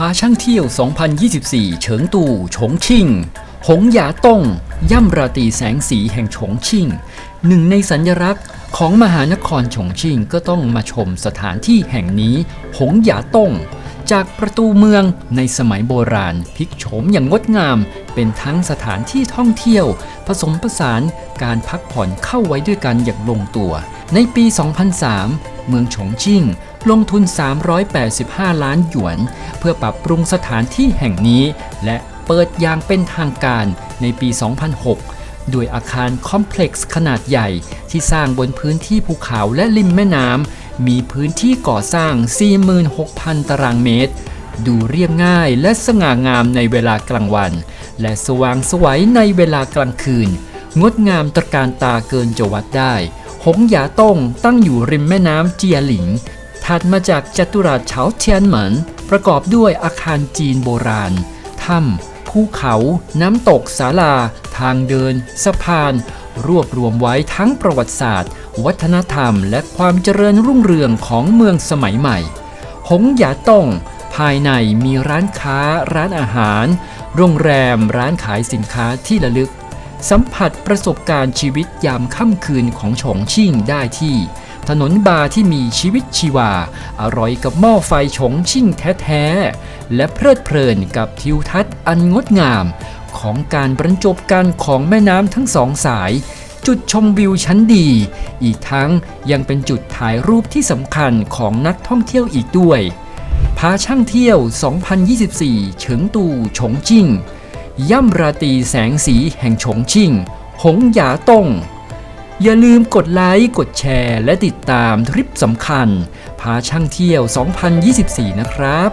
พาช่างเที่ยว 2024 เฉิงตูฉงชิ่ง หงหยาต้ง ย่ำราตีแสงสีแห่งฉงชิ่ง หนึ่งในสัญลักษณ์ของมหานครฉงชิ่งก็ต้องมาชมสถานที่แห่งนี้ หงหยาต้ง จากประตูเมืองในสมัยโบราณพลิกโฉมอย่างงดงาม เป็นทั้งสถานที่ท่องเที่ยว ผสมผสานการพักผ่อนเข้าไว้ด้วยกันอย่างลงตัว ในปี 2003 เมืองฉงชิ่ง ลงทุน 385 ล้านหยวน เพื่อปรับปรุงสถานที่แห่งนี้ และเปิดอย่างเป็นทางการในปี 2006 ด้วยอาคารคอมเพล็กซ์ขนาดใหญ่ที่สร้างบนพื้นที่ภูเขาและริมแม่น้ำ มีพื้นที่ก่อสร้าง 46,000 ตารางเมตร ดูเรียบง่ายและสง่างามในเวลากลางวัน และสว่างสวยในเวลากลางคืน งดงามตระการตาเกินจะวัดได้ หงหยาต้งตั้งอยู่ริมแม่น้ำเจียหลิง ถัดมาจากจัตุรัสเฉาเทียนเหมินประกอบด้วยอาคารจีนโบราณ ถ้ำภูเขา น้ำตกศาลา ทางเดิน สะพาน รวบรวมไว้ทั้งประวัติศาสตร์ วัฒนธรรม และความเจริญรุ่งเรืองของเมืองสมัยใหม่ หงหยาต้งภายในมีร้านค้า ร้านอาหาร โรงแรม ร้านขายสินค้าที่ระลึก สัมผัสประสบการณ์ชีวิตยามค่ำคืนของฉงชิ่งได้ที่ ถนนบาร์ที่มีชีวิตชีวา อร่อยกับหม้อไฟฉงชิ่งแท้ๆ และเพลิดเพลินกับทิวทัศน์อันงดงาม ของการบรรจบกันของแม่น้ำทั้งสองสาย จุดชมวิวชั้นดี อีกทั้งยังเป็นจุดถ่ายรูปที่สำคัญของนักท่องเที่ยวอีกด้วย พาช่างเที่ยว 2024 เฉิงตูฉงจิ้ง ย่ำราตีแสงสีแห่งฉงชิ่ง หงหยาต้ง อย่าลืมกดไลค์ กดแชร์ และติดตามทริปสำคัญ พาช่างเที่ยว 2024 นะครับ